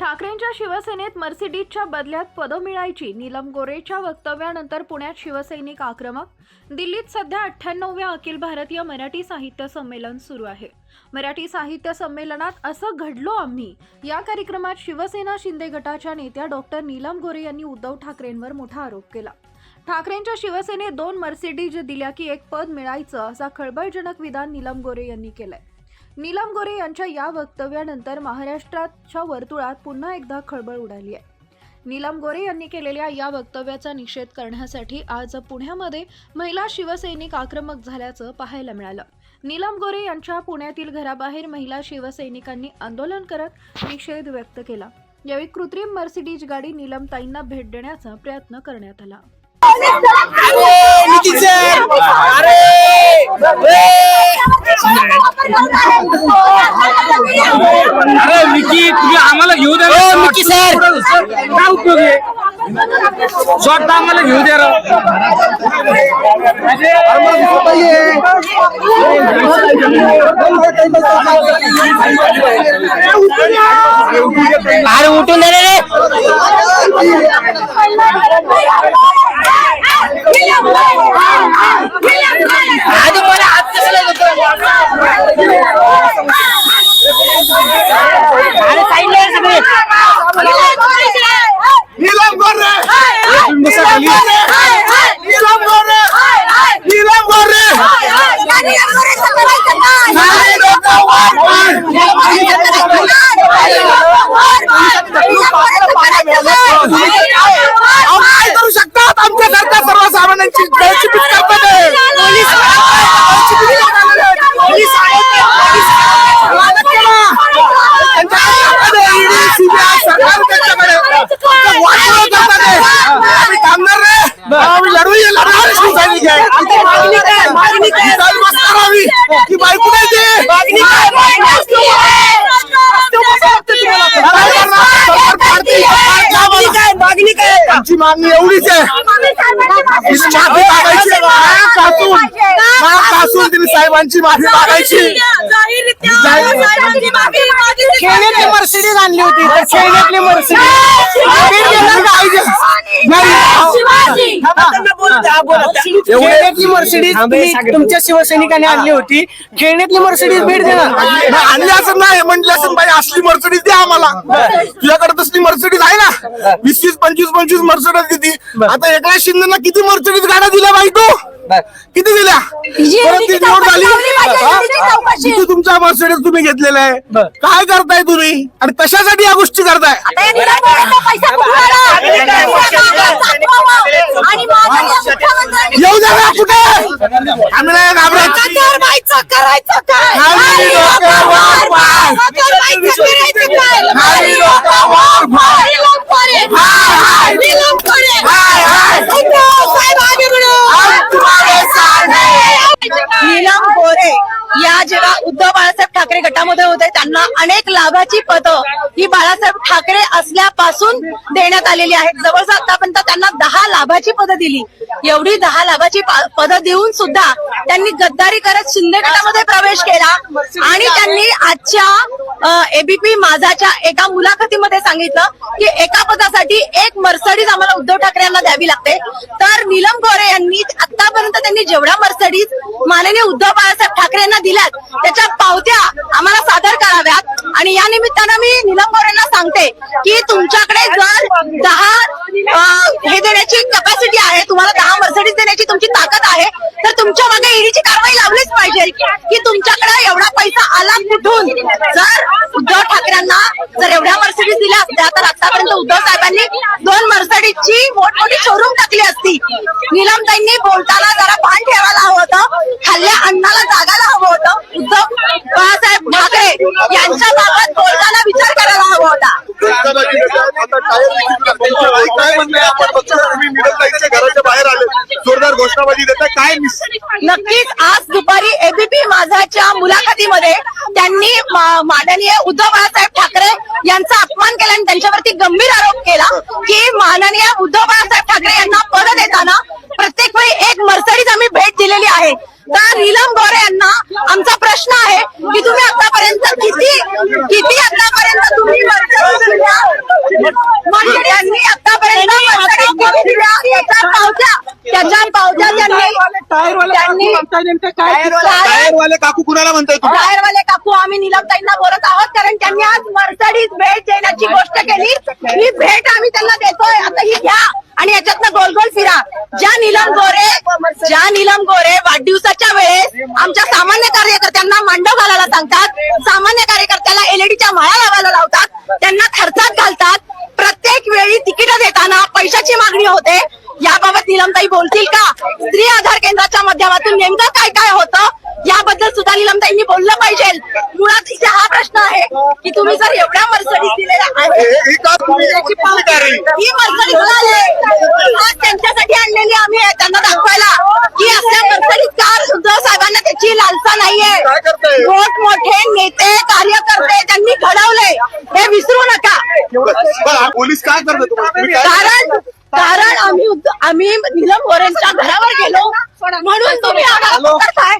ठाकरेंच्या शिवसेनेत मर्सिडीजच्या बदल्यात पदं मिळायची नीलम गोरेच्या वक्तव्यानंतर पुण्यात शिवसैनिक आक्रमक दिल्लीत सध्या अठ्ठ्याण्णवव्या अखिल भारतीय मराठी साहित्य संमेलन सुरू आहे. मराठी साहित्य संमेलनात असं घडलो आम्ही. या कार्यक्रमात शिवसेना शिंदे गटाच्या नेत्या डॉक्टर नीलम गोरे यांनी उद्धव ठाकरेंवर मोठा आरोप केला. ठाकरेंच्या शिवसेनेत दोन मर्सिडीज दिल्या की एक पद मिळायचं असा खळबळजनक विधान नीलम गोरे यांनी केलंय. नीलम गोरे यांच्या या वक्तव्यानंतर महाराष्ट्राच्या वर्तुळात पुन्हा एकदा खळबळ उडाली आहे. नीलम गोरे यांनी केलेल्या या वक्तव्याचा निषेध करण्यासाठी आज पुण्यामध्ये महिला शिवसैनिक आक्रमक झाल्याचं पाहायला मिळालं. नीलम गोरे यांच्या पुण्यातील घराबाहेर महिला शिवसैनिकांनी आंदोलन करत निषेध व्यक्त केला. यावेळी कृत्रिम मर्सिडीज गाडी नीलमताईंना भेट देण्याचा प्रयत्न करण्यात आला. अरे नितीन सर अरे अरे विकी तुम्ही आम्हाला घेऊ द्या हो, विकी सर. काय उपयोग आहे स्वतः आम्हाला घेऊ द्या राव. अरे उठून दे रे Oh, मागणी एवढीच आहे. तिने माफी मागायची नाक घासून तिने साहेबांची माफी मागायची. खेळण्यातली मर्सिडीज आणली होती. तर खेळण्यातली मर्सिडीज खेळण्यातली मर्सिडीज तुमच्या शिवसैनिकांनी आणली होती. खेळण्यातली मर्सिडीज भेट देणार आणली असं नाही म्हटलं असं बाई असली मर्सडीज द्या आम्हाला. तुझ्याकडे तसली मर्सडीज आहे ना. वीस वीस पंचवीस पंचवीस मर्सडीज किती आता एकनाथ शिंदेना किती मर्सडीज गाड्या दिल्या बाई तू? किती दिल्या? किती तुमचा मर्सडीज तुम्ही घेतलेला आहे. काय करताय तुम्ही? आणि कशासाठी या गोष्टी करताय? येऊ द्या ना कुठे? आम्ही नाही घाबरत खाली डोक्यावर पाय. खाली डोक्यावर पाय. हम तुम्हारे साथ हैं. नीलम गोरे या जेव्हा उद्धव बाळासाहेब ठाकरे गटामध्ये होते त्यांना अनेक लाभाची पदं ही बाळासाहेब ठाकरे असल्यापासून देण्यात आलेली आहेत. जवळजवळ आतापर्यंत त्यांना दहा लाभाची पदं दिली. एवढी दहा लाभाची पदं देऊन सुद्धा त्यांनी गद्दारी करत शिंदे गटामध्ये प्रवेश केला आणि त्यांनी आजच्या एबीपी माझाच्या एका मुलाखतीमध्ये सांगितलं की एका पदासाठी एक मर्सडीज आम्हाला उद्धव ठाकरे यांना द्यावी लागते. तर नीलम गोरे यांनी आतापर्यंत त्यांनी जेवढ्या मर्सडीज माननीय उद्धव बाळासाहेब ठाकरे यांना दिल्यात त्याच्या पावत्या आम्हाला सादर कराव्यात. आणि या निमित्तानं मी नीलम गोरेंना सांगते की तुमच्याकडे जर दहा हे देण्याची कॅपॅसिटी आहे तुम्हाला दहा मर्सडीज देण्याची तुमची ताकद आहे तर तुमच्या मागे ईडीची कारवाई लावलीच पाहिजे की तुमच्याकडे एवढा पैसा आला कुठून? जर उद्धव ठाकरेंना जर एवढ्या मर्सडीज दिल्या असत्या तर आतापर्यंत उद्धव साहेबांनी दोन मर्सडीजची मोठमोठी शोरूम टाकली असती. नीलमताईंनी बोलताना जरा भान ठेवायला दुपारी एबीपी माझाच्या मुलाखतीमध्ये त्यांनी माननीय उद्धव बाळासाहेब ठाकरे यांचा अपमान केला आणि त्यांच्यावरती गंभीर आरोप केला की माननीय उद्धव बाळासाहेब ठाकरे यांना पद देताना प्रत्येक वेळी एक मर्सडीज आम्ही भेट दिलेली आहे. तर नीलम गोरे यांना आमचा प्रश्न आहे की तुम्ही आतापर्यंत किती किती आतापर्यंत तुम्ही मर्सडीज यांनी आतापर्यंत मर्सडीज दिल्या? याच्या पावत्या म्हणताय नेमकं काय टायरवाले काकू कुणाला म्हणताय तुम्ही? बाहेरवाले काकू आम्ही निलमताईंना बोलत आहोत कारण त्यांनी आज मर्सडीज भेट देण्याची गोष्ट केली. ही भेट आम्ही त्यांना देतोय. आता ही घ्या आणि याच्यातनं गोल गोल फिरा. ज्या नीलम गोरे ज्या नीलम गोरे वाढदिवसाच्या वेळेस आमच्या सामान्य कार्यकर्त्यांना मांडव घालायला सांगतात सामान्य कार्यकर्त्याला एलईडीच्या माळा लावायला लावतात त्यांना खर्चात घालतात. प्रत्येक वेळी तिकीट देताना पैशाची मागणी होते. याबाबत निलमताई बोलतील का? स्त्री आधार केंद्राच्या माध्यमातून नेमकं काय काय होतं? याबद्दल सुद्धा निलमताईंनी बोललं पाहिजे. मुळात इथे हा प्रश्न आहे की तुम्ही जर एवढ्या मर्सडीज दिलेल्या आहेत ही मर्सडीज आज त्यांच्यासाठी आणलेली आम्ही त्यांना दाखवायला. की असल्या मर्सडीज कार उद्धव साहेबांना त्याची लालसा नाहीये. करताय? मोठमोठे नेते कार्यकर्ते त्यांनी घडवले. हे विसरू नका. पोलीस काय करतात कारण कारण आम्ही निलम गोरेंच्या घरावर गेलो म्हणून तुम्ही आम्हाला पकडताय.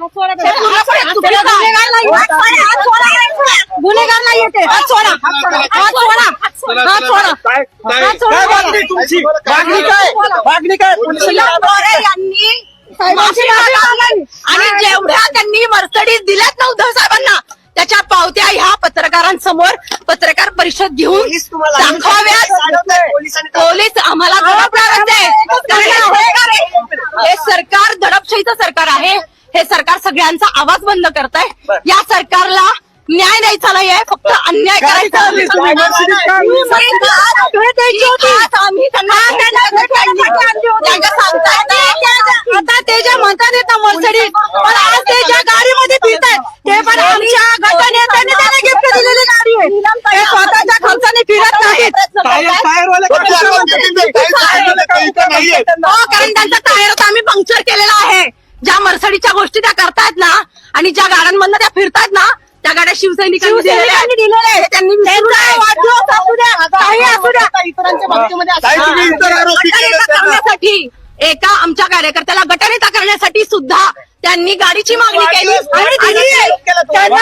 हे. गुन्हेगार नाही येते हात सोडा हात सोडा हात सोडा काय हात सोडा. काय मागणी तुमची मागणी काय मागणी काय निलम गोरे यांनी माफी मागावी. आणि जेवढ्या त्यांनी मर्सडीज दिल्यात ना उद्धव साहेबांना त्याच्या पावत्या ह्या पत्रकारांसमोर. पत्रकार परिषद घेऊन दाखवाव्यात पोलीस आम्हाला हे- सरकार दडपशाहीचं सरकार आहे. हे सरकार सगळ्यांचा आवाज बंद करत या सरकारला न्याय द्यायचा नाहीये फक्त अन्याय करायचा. आम्ही नाही. आता ते जे म्हणतात येत मर्सडीज पण आज ते ज्या गाडीमध्ये फिरतात ते पण आमच्या गटनेत्याने त्यांना गिफ्ट दिलेली गाडी आहे. ते स्वतःच्या खर्चाने फिरत नाहीत. हो कारण त्यांचा टायर आम्ही पंक्चर केलेला आहे. ज्या मर्सडीच्या गोष्टी त्या करतायत ना आणि ज्या गाड्यांमधनं त्या फिरतायत ना त्या गाड्या शिवसैनिकांनी दिलेल्या आहेत. त्यांनी त्यांचा वाढदिवस असू द्या काही असू द्या इतरांच्या बाबतीमध्ये असू काय द्या. तुम्ही इतर आरोपी केले गटनेता त्यांना? करण्यासाठी एका आमच्या कार्यकर्त्याला गटनेता करण्यासाठी सुद्धा त्यांनी गाडीची मागणी केली आणि दिली आहे. त्यांना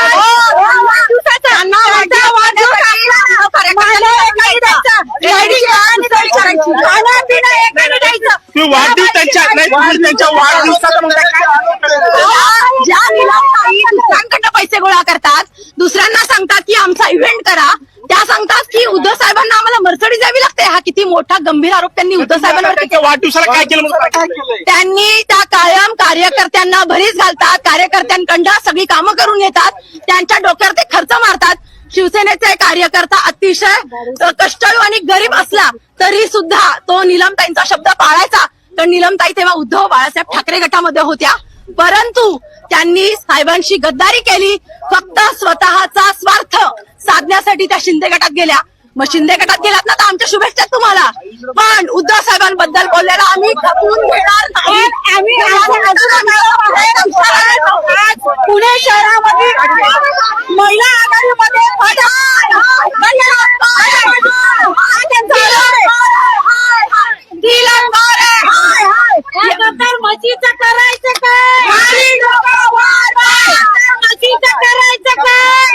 वाढदिवसाचा- त्यांना वाढदिवस- वाढदिवसाचा कार्यकर्त्याला काही द्यायचं. रेडी आणि काही करायची. खाणं-पिणं एकाने द्यायचं. तुम्ही वाढदिवस त्यांच्या नाही तुम्ही त्यांच्या वाढदिवसाचा मग काय ज्या- ज्या निलामताई दुसऱ्यांकडनं पैसे गोळा करतात दुसऱ्यांना सांगतात की आमचा इव्हेंट करा त्या सांगतात की उद्धव साहेबांना आम्हाला मर्सडीज द्यावी लागते. हा किती मोठा गंभीर आरोप त्यांनी उद्धव साहेबांवर त्यांच्या वाढदिवसाला काय केलं म्हणून काय केलंय? त्यांनी त्या कायम कार्यकर्त्यांना भरीस घालतात. कार्यकर्त्यांकडनं सगळी कामं करून घेतात. त्यांच्या डोक्यावर ते खर्च मारतात. शिवसेनेचे कार्यकर्ता अतिशय अ, कष्टाळू आणि गरीब असला तरी सुद्धा तो निलमताईंचा शब्द पाळायचा. तर निलमताई तेव्हा उद्धव बाळासाहेब ठाकरे गटामध्ये होत्या. परंतु त्यांनी साहेबांशी गद्दारी केली. फक्त स्वतःचा स्वार्थ साधण्यासाठी त्या शिंदे गटात गेल्या. मग शिंदे गटात गेलात ना तर आमच्या शुभेच्छा तुम्हाला. पण उद्धव साहेबांबद्दल बोललेला आम्ही खपून घेणार नाही. पुणे शहरामध्ये महिला आघाडीमध्ये फटाक! हा त्यांचा दिलन गोरे! म्हशीचं करायचं काय म्हशीचं करायचं काय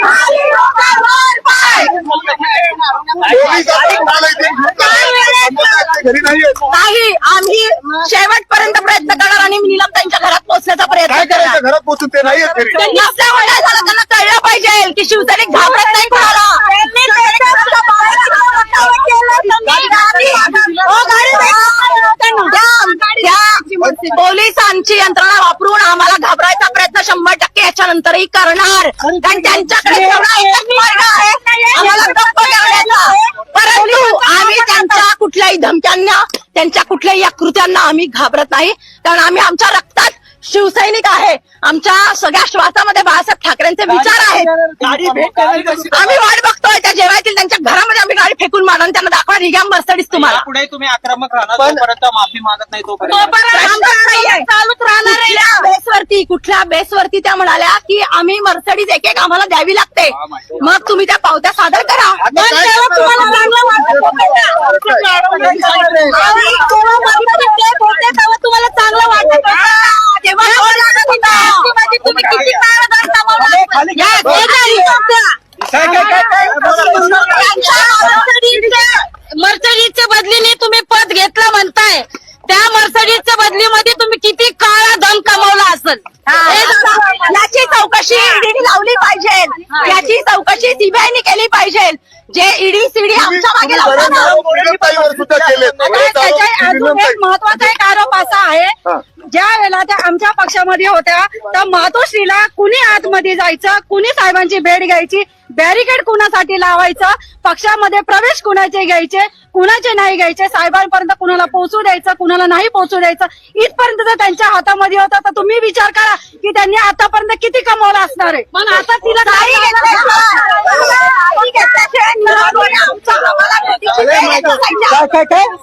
पोलीस आता तुम्हाला इथे घेऊन घरी नाहीये. नाही आम्ही शेवटपर्यंत प्रयत्न करणार आणि निलम त्यांच्या घरात पोहोचण्याचा प्रयत्न काय करणार. करायचं घरात पोहोचून? ते घरी. त्यांनी काय झालं त्यांना कळलं पाहिजे की शिवसैनिक घाबरत नाही कोणाला हो, गाडी त्या- त्या पोलिसांची यंत्रणा वापरून आम्हाला घाबरायचा प्रयत्न शंभर टक्के याच्यानंतरही करणार. कारण त्यांच्याकडे तेवढा एकच मार्ग आहे. आम्हाला गप्प करण्याचा परंतु आम्ही त्यांच्या कुठल्याही धमक्यांना त्यांच्या कुठल्याही या कृत्यांना आम्ही घाबरत नाही. कारण आम्ही आमच्या रक्तात शिवसैनिक आहे. आमच्या सगळ्या श्वासामध्ये बाळासाहेब ठाकरेंचे विचार आहेत? आम्ही वाट बघतोय त्या जेव्हा येतील त्यांच्या घरामध्ये आम्ही गाडी फेकून मारून त्यांना दाखवा घ्या मर्सडीज तुम्हाला. पुढे तुम्ही आक्रमक राहणार माफी मागत नाही. चालूच राहणार बेसवरती कुठल्या बेसवरती त्या म्हणाल्या की आम्ही मर्सडीज एक एक आम्हाला द्यावी लागते. मग तुम्ही त्या पावत्या सादर करा? तुम्हाला मर्सडीजच्या बदलीने तुम्ही पद घेतलं म्हणताय. त्या मर्सडीजच्या बदलीमध्ये तुम्ही किती काळा दम कमावला असेल. याची चौकशी लावली पाहिजे. याची चौकशी सीबीआयने केली पाहिजे. जे ईडी सीडी आमच्या मागे लावतात ना, ताईवर सुद्धा केले आता त्याच्या अजून एक महत्त्वाचा एक आरोप असा आहे ज्या वेळेला त्या आमच्या पक्षामध्ये होत्या तर मातोश्रीला कुणी आतमध्ये जायचं कुणी साहेबांची भेट घ्यायची बॅरिकेड कुणासाठी लावायचं पक्षामध्ये प्रवेश कुणाचे घ्यायचे कुणाचे नाही घ्यायचे साहेबांपर्यंत कुणाला पोहोचू द्यायचं कुणाला नाही पोहोचू द्यायचं इथपर्यंत जर त्यांच्या हातामध्ये होतं तर तुम्ही विचार करा की त्यांनी आतापर्यंत किती कमवलं असणार आहे. पण आता तिला आमच्या आम्हाला काय काय काय?